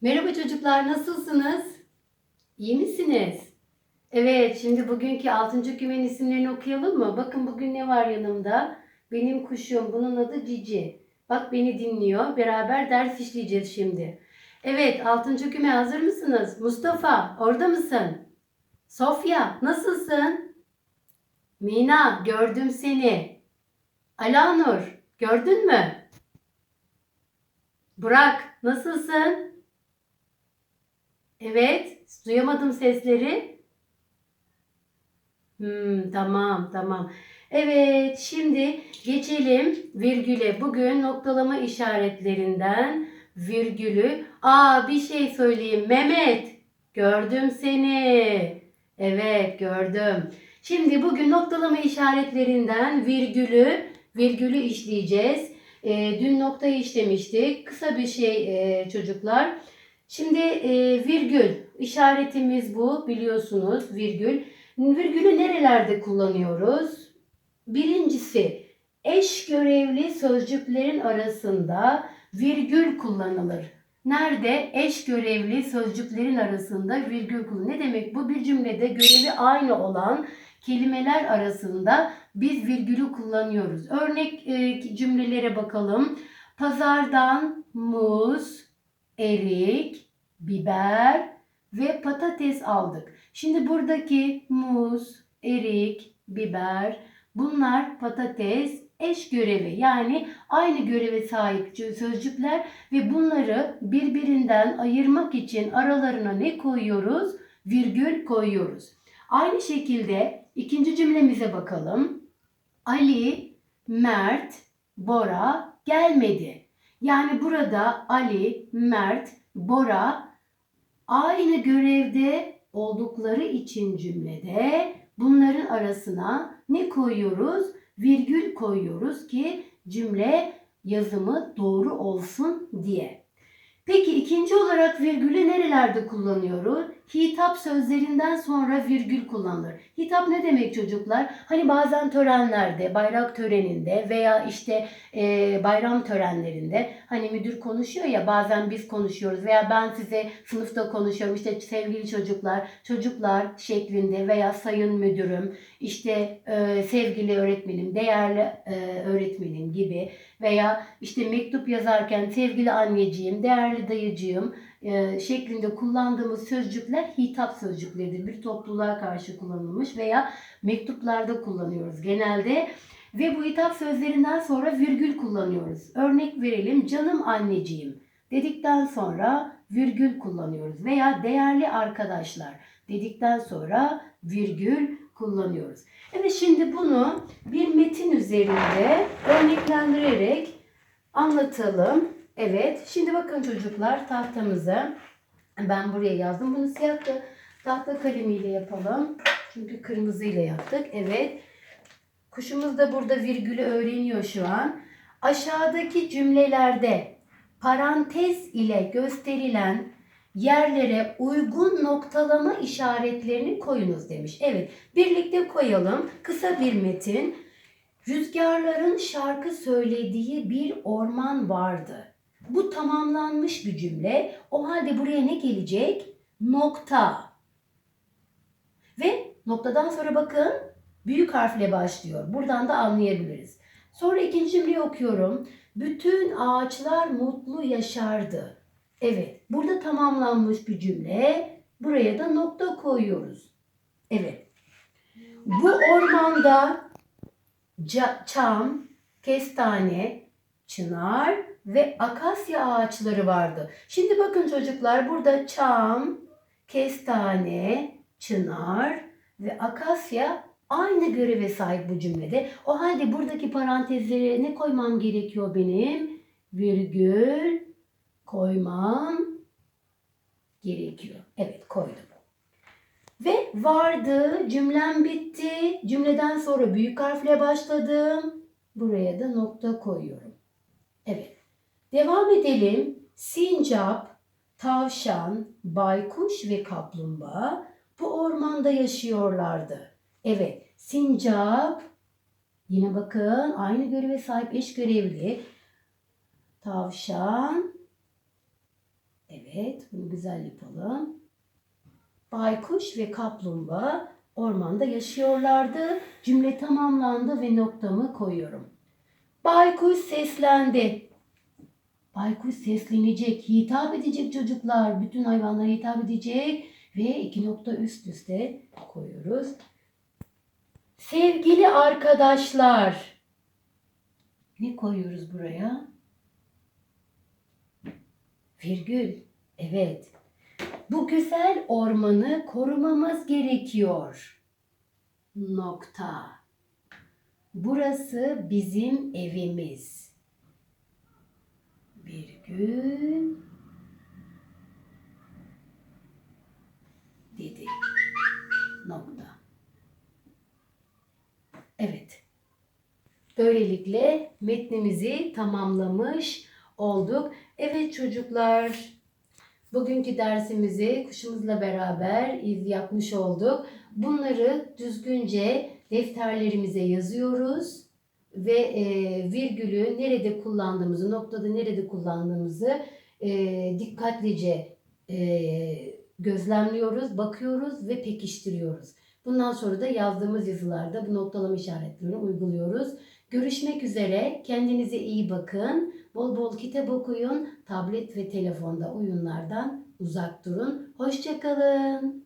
Merhaba çocuklar, nasılsınız? İyi misiniz? Evet, şimdi bugünkü 6. kümenin isimlerini okuyalım mı? Bakın bugün ne var yanımda? Benim kuşum, bunun adı Cici. Bak beni dinliyor, beraber ders işleyeceğiz şimdi. Evet, 6. küme hazır mısınız? Mustafa, orada mısın? Sofya, nasılsın? Mina, gördüm seni. Alanur, gördün mü? Burak, nasılsın? Evet, duyamadım sesleri. Hmm, tamam, tamam. Evet, şimdi geçelim virgüle. Bugün noktalama işaretlerinden virgülü. Aa, bir şey söyleyeyim. Mehmet, gördüm seni. Evet, gördüm. Şimdi bugün noktalama işaretlerinden virgülü, virgülü işleyeceğiz. Ee, dün noktayı işlemiştik. Kısa bir şey e, çocuklar. Şimdi e, virgül işaretimiz bu biliyorsunuz virgül. Virgülü nerelerde kullanıyoruz? Birincisi eş görevli sözcüklerin arasında virgül kullanılır. Nerede eş görevli sözcüklerin arasında virgül kullanılır? Ne demek bu? Bir cümlede görevi aynı olan kelimeler arasında biz virgülü kullanıyoruz. Örnek e, cümlelere bakalım. Pazardan muz, erik, biber ve patates aldık. Şimdi buradaki muz, erik, biber bunlar patates eş görevi yani aynı göreve sahip sözcükler ve bunları birbirinden ayırmak için aralarına ne koyuyoruz? Virgül koyuyoruz. Aynı şekilde ikinci cümlemize bakalım. Ali, Mert, Bora gelmedi. Yani burada Ali, Mert, Bora aynı görevde oldukları için cümlede bunların arasına ne koyuyoruz? Virgül koyuyoruz ki cümle yazımı doğru olsun diye. Peki ikinci olarak virgülü nerelerde kullanıyoruz? Hitap sözlerinden sonra virgül kullanılır. Hitap ne demek çocuklar? Hani bazen törenlerde, bayrak töreninde veya işte e, bayram törenlerinde hani müdür konuşuyor ya bazen biz konuşuyoruz veya ben size sınıfta konuşuyorum işte sevgili çocuklar, çocuklar şeklinde veya sayın müdürüm, işte e, sevgili öğretmenim, değerli e, öğretmenim gibi veya işte mektup yazarken sevgili anneciğim, değerli dayıcığım e, şeklinde kullandığımız sözcükler hitap sözcükleridir. Bir topluluğa karşı kullanılmış veya mektuplarda kullanıyoruz genelde. Ve bu hitap sözlerinden sonra virgül kullanıyoruz. Örnek verelim canım anneciğim dedikten sonra virgül kullanıyoruz. Veya değerli arkadaşlar dedikten sonra virgül kullanıyoruz. Evet şimdi bunu bir metin üzerinde örneklendirerek anlatalım. Evet şimdi bakın çocuklar tahtamıza ben buraya yazdım. Bunu siyah da tahta kalemiyle yapalım. Çünkü kırmızıyla yaptık. Evet. Kuşumuz da burada virgülü öğreniyor şu an. Aşağıdaki cümlelerde parantez ile gösterilen yerlere uygun noktalama işaretlerini koyunuz demiş. Evet, birlikte koyalım. Kısa bir metin. Rüzgarların şarkı söylediği bir orman vardı. Bu tamamlanmış bir cümle. O halde buraya ne gelecek? Nokta. Ve noktadan sonra bakın büyük harfle başlıyor. Buradan da anlayabiliriz. Sonra ikinci cümleyi okuyorum. Bütün ağaçlar mutlu yaşardı. Evet, burada tamamlanmış bir cümle. Buraya da nokta koyuyoruz. Evet. Bu ormanda ca- çam, kestane, çınar ve akasya ağaçları vardı. Şimdi bakın çocuklar burada çam, kestane, çınar ve akasya aynı göreve sahip bu cümlede. O halde buradaki parantezlere ne koymam gerekiyor benim? Virgül koymam gerekiyor. Evet koydum. Ve vardı, cümlem bitti. Cümleden sonra büyük harfle başladım. Buraya da nokta koyuyorum. Evet. Devam edelim. Sincap, tavşan, baykuş ve kaplumbağa bu ormanda yaşıyorlardı. Evet. Sincap yine bakın aynı göreve sahip eş görevli. Tavşan Evet. Bunu güzel yapalım. Baykuş ve kaplumbağa ormanda yaşıyorlardı. Cümle tamamlandı ve noktamı koyuyorum. Baykuş seslendi. Baykuş seslenecek, hitap edecek çocuklar. Bütün hayvanlara hitap edecek ve iki nokta üst üste koyuyoruz. Sevgili arkadaşlar. Ne koyuyoruz buraya? Virgül. Evet. Bu güzel ormanı korumamız gerekiyor. Nokta. Burası bizim evimiz. Virgül. Dedi. Nokta. Evet. Böylelikle metnimizi tamamlamış olduk. Evet çocuklar, bugünkü dersimizi kuşumuzla beraber iz yapmış olduk. Bunları düzgünce defterlerimize yazıyoruz ve e, virgülü nerede kullandığımızı, noktada nerede kullandığımızı e, dikkatlice e, gözlemliyoruz, bakıyoruz ve pekiştiriyoruz. Bundan sonra da yazdığımız yazılarda bu noktalama işaretlerini uyguluyoruz. Görüşmek üzere. Kendinize iyi bakın. Bol bol kitap okuyun. Tablet ve telefonda oyunlardan uzak durun. Hoşçakalın.